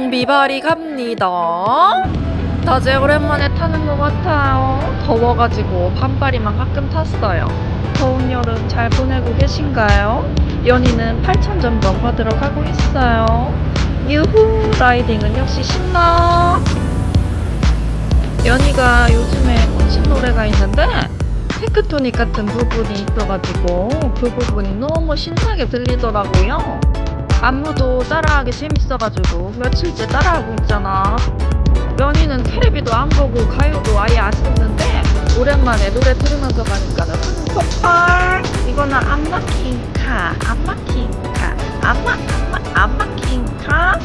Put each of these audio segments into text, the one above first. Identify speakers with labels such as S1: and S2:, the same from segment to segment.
S1: 경비발이 갑니다. 낮에 오랜만에 타는 것 같아요. 더워가지고 반바리만 가끔 탔어요. 더운 여름 잘 보내고 계신가요? 연희는 8,000점 받으러 가고 있어요. 유후! 라이딩은 역시 신나! 연희가 요즘에 꽂힌 노래가 있는데 테크토닉 같은 부분이 있어가지고 그 부분이 너무 신나게 들리더라고요. 안무도 따라하기 재밌어가지고 며칠째 따라하고 있잖아. 연희는 테레비도 안 보고 가요도 아예 안 듣는데 오랜만에 노래 들으면서 가니까는 흥 폭발! 이거는 안 막힌 카, 안 막힌 카, 안 막, 안 막, 안 막힌 카.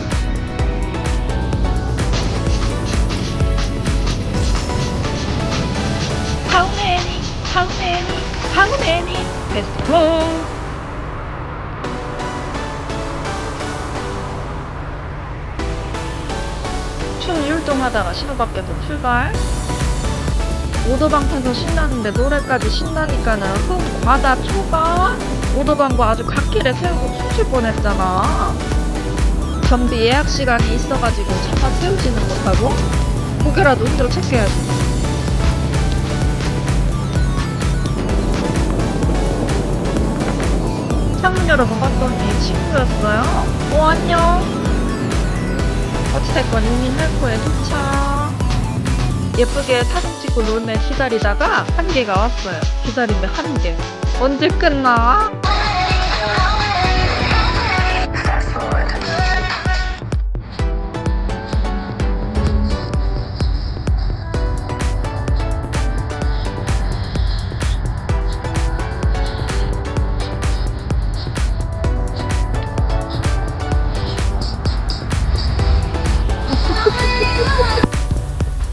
S1: How many, how many, how many best friends? 춤 율동하다가 신호 밖에서 출발. 오도방 타서 신나는데 노래까지 신나니까는 흥 과다 초과. 오도방과 아주 갓길에 세우고 춤출 뻔했잖아. 경비 예약 시간이 있어가지고 차가 세우지는 못하고 고개라도 흔들어 체크해야지. 창문 열어서 봤더니 친구였어요. 어, 안녕. 어찌됐건 용인 할코에 도착. 예쁘게 사진 찍고 놀며 기다리다가 한 개가 왔어요. 기다리면 한 개. 언제 끝나?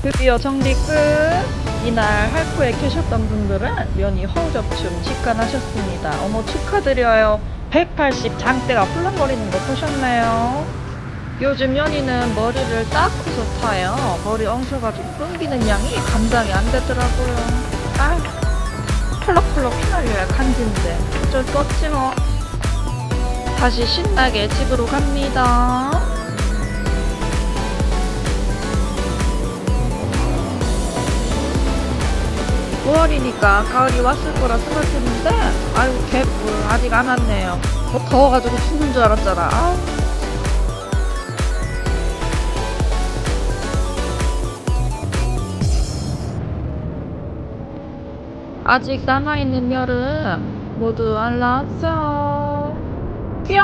S1: 드디어 정리 끝! 이날 할코에 계셨던 분들은 면이 허우적춤 직관하셨습니다. 어머 축하드려요. 180 장대가 훌렁거리는 거 보셨나요? 요즘 연희는 머리를 닦고서 타요. 머리 엉켜가지고 끊기는 양이 감당이 안 되더라고요. 아, 펄럭펄럭 휘날려야 간지인데 어쩔 수 없지 뭐. 다시 신나게 집으로 갑니다. 5월이니까 가을이 왔을 거라 생각했는데 아유 개뿔 아직 안 왔네요. 더 더워가지고 죽는 줄 알았잖아. 아우. 아직 남아있는 여름 모두 알랐어. 뿅!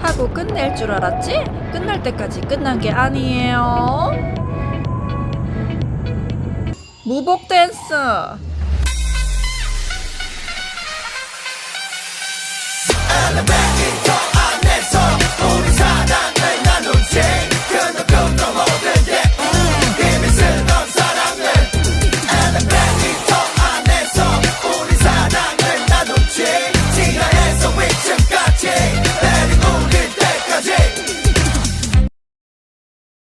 S1: 하고 끝낼 줄 알았지? 끝날 때까지 끝난 게 아니에요 무복 댄스.